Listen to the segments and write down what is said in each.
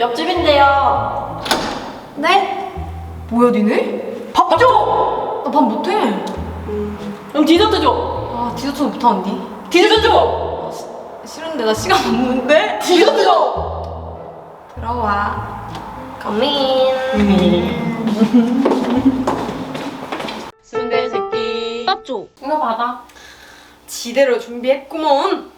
옆집인데요. 네? 뭐야 니네? 밥 줘! 나 밥 못해 그럼 디저트 줘. 아 디저트도 못하는데 디저트 줘. 싫은데 나 시간 없는데 디저트 줘. 들어와 가민. 순대 새끼. 밥 줘. 이거 받아. 지대로 준비했구먼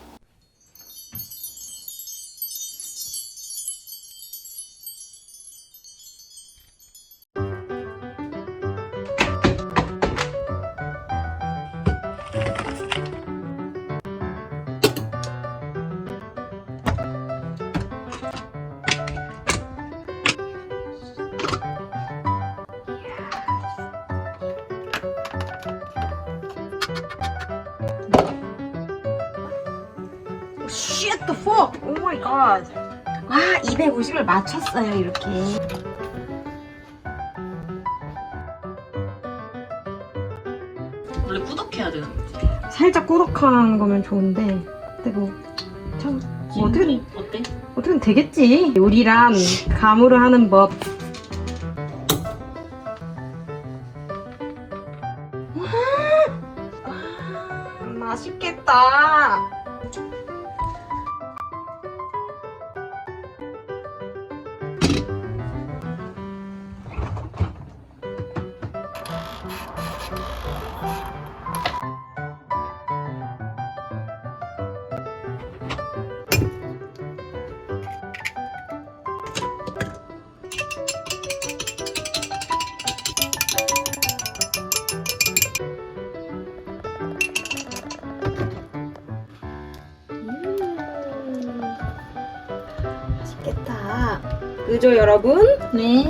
Shit the fuck! Oh my god! 아 250을 맞췄어요 이렇게 원래 꾸덕해야 되는 거지. 살짝 꾸덕한 거면 좋은데 근데 뭐 참 뭐 어떻게 어때? 어떻게 되겠지 요리란 감으로 하는 법 와, 맛있겠다 맛있겠다 그죠 여러분? 네.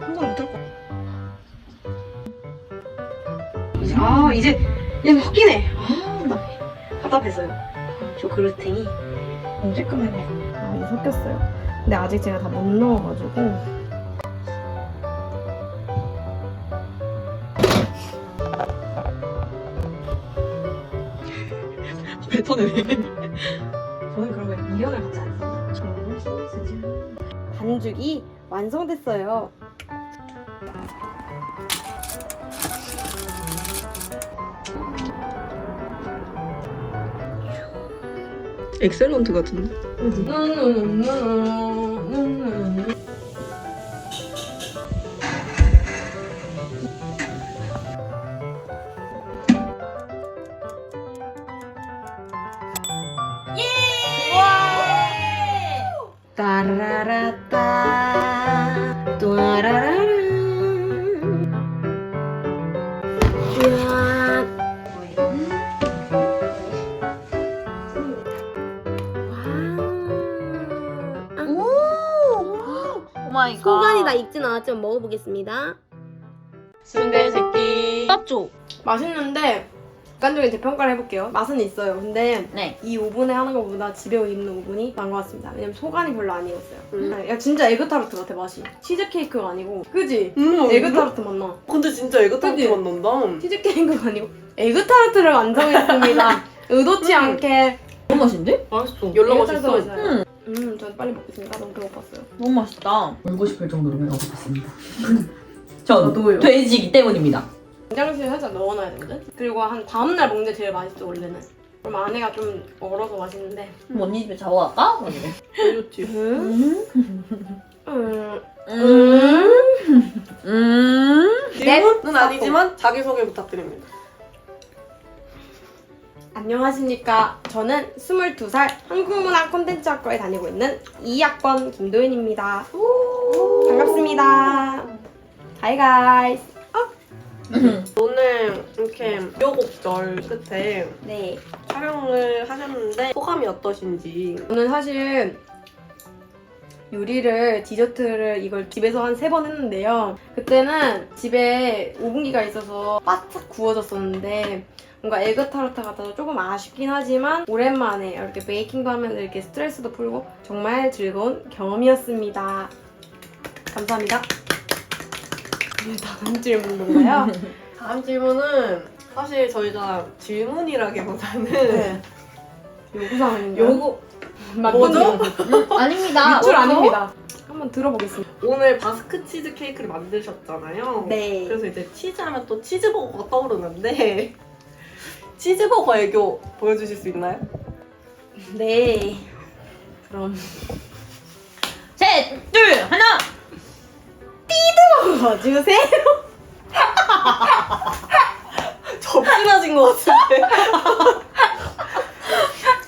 한번 못할 거. 아 이제 이제 확인해. 아나 답답했어요. 저 그릇탱이 너무 쬐끔하네. 아 이제 섞였어요. 근데 아직 제가 다 못 넣어가지고. 뱉어내. 저는 그러면 미련을 갖지 않습니다. 저는 소시지. 반죽이 완성됐어요. 엑셀런트 같은데? 따라라따 또라라라 오 마이 갓. 소간이 다 익진 않았지만 먹어보겠습니다. 순대 새끼. 밥 줘. 맛있는데 객관적인 재평가를 해볼게요. 맛은 있어요. 근데 네. 이 오븐에 하는 것보다 집에 있는 오븐이 나은 것 같습니다. 왜냐면 소간이 별로 안 익었어요. 야 진짜 에그 타르트 같아 맛이. 치즈 케이크가 아니고 그지? 음, 에그 타르트 맛 나. 근데 진짜 에그 타르트 그치? 맛 난다. 치즈 케이크가 아니고 에그 타르트를 완성했습니다. 의도치 않게 너무 맛있는데? 맛있어. 연락 에그 타르트 맛있어. 맛있어요. 음, 전 빨리 먹겠습니다. 너무 배고팠어요. 너무 맛있다. 울고 싶을 정도로 배가 고팠습니다. 저도요. 전 돼지이기 때문입니다. 냉장실에 살짝 넣어놔야 되거든? 그리고 한 다음날 먹는 게 제일 맛있어 원래는. 그럼 안에가 좀 얼어서 맛있는데. 그럼 언니 집에 자고 갈까? 좋지. 음. 음. 음. 음. 질문은 아니지만 자기소개 부탁드립니다. 안녕하십니까. 저는 22살 한국문화 콘텐츠학과에 다니고 있는 2학번 김도윤입니다. 반갑습니다. Hi guys. 오늘 이렇게 우여곡절 끝에 네. 촬영을 하셨는데 소감이 어떠신지. 저는 사실 요리를 디저트를 이걸 집에서 한 세 번 했는데요. 그때는 집에 오븐기가 있어서 바삭 구워졌었는데 뭔가 에그 타르트 같아서 조금 아쉽긴 하지만 오랜만에 이렇게 베이킹도 하면서 이렇게 스트레스도 풀고 정말 즐거운 경험이었습니다. 감사합니다. 네, 다음 질문인가요? 다음 질문은 사실 저희가 질문이라기보다는 네. 요구사항인가요? 맞는 뭐죠? 거. 아닙니다. 밑줄 아닙니다. 한번 들어보겠습니다. 오늘 바스크 치즈 케이크를 만드셨잖아요. 네. 그래서 이제 치즈하면 또 치즈버거가 떠오르는데 치즈버거 애교 보여주실 수 있나요? 네. 그럼 셋, 둘, 하나. 봐주세요. 접질러진 것 같은데.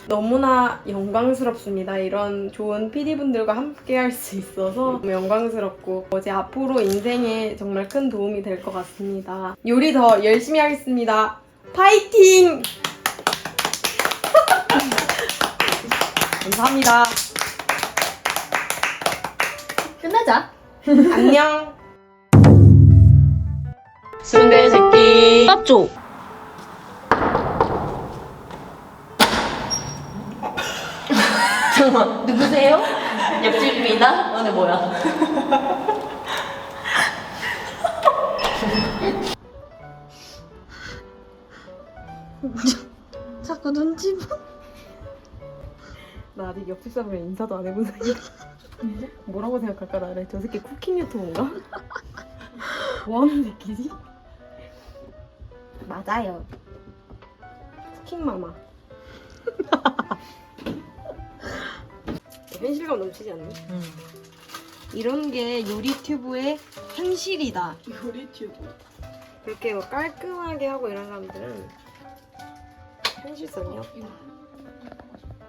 너무나 영광스럽습니다. 이런 좋은 PD분들과 함께 할 수 있어서 너무 영광스럽고 어제 앞으로 인생에 정말 큰 도움이 될 것 같습니다. 요리 더 열심히 하겠습니다. 파이팅! 감사합니다. 끝내자. 안녕. 순대 새끼. 밥 줘. 잠깐만, 누구세요? 옆집입니다. 너네 뭐야? 자꾸 눈치 봐. 나 아직 옆집 사람이랑 인사도 안 해본 사이야. 뭐라고 생각할까 나를? 저 새끼 쿠킹 유튜브인가? 뭐하는 새끼지? 맞아요. 쿠킹 마마. 현실감 넘치지 않니? 응. 이런 게 요리 튜브의 현실이다. 요리 튜브. 그렇게 뭐 깔끔하게 하고 이런 사람들은 현실성이 없다.